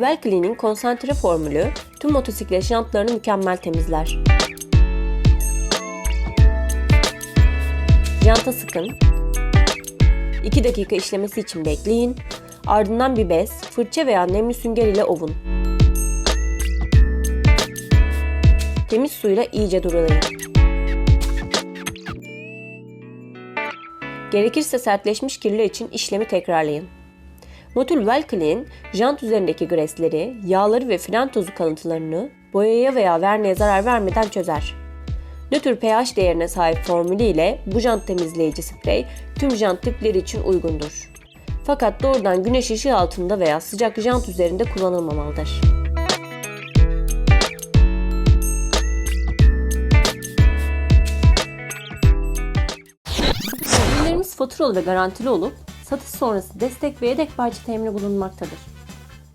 Velclean'in konsantre formülü tüm motosiklet jantlarını mükemmel temizler. Janta sıkın. 2 dakika işlemesi için bekleyin. Ardından bir bez, fırça veya nemli sünger ile ovun. Temiz suyla iyice durulayın. Gerekirse sertleşmiş kirler için işlemi tekrarlayın. Motul Velclean, jant üzerindeki gresleri, yağları ve fren tozu kalıntılarını boyaya veya verniğe zarar vermeden çözer. Nötr pH değerine sahip formülü ile bu jant temizleyici sprey tüm jant tipleri için uygundur. Fakat doğrudan güneş ışığı altında veya sıcak jant üzerinde kullanılmamalıdır. Ürünlerimiz faturalı ve garantili olup satış sonrası destek ve yedek parça temini bulunmaktadır.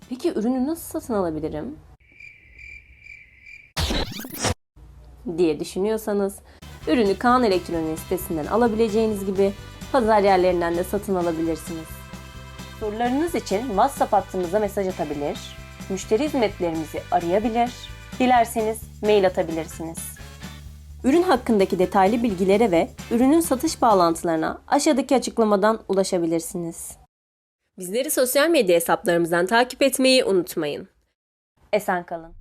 Peki ürünü nasıl satın alabilirim? diye düşünüyorsanız ürünü Kaan Elektronik sitesinden alabileceğiniz gibi pazar yerlerinden de satın alabilirsiniz. Sorularınız için WhatsApp hattımıza mesaj atabilir, müşteri hizmetlerimizi arayabilir, dilerseniz mail atabilirsiniz. Ürün hakkındaki detaylı bilgilere ve ürünün satış bağlantılarına aşağıdaki açıklamadan ulaşabilirsiniz. Bizleri sosyal medya hesaplarımızdan takip etmeyi unutmayın. Esen kalın.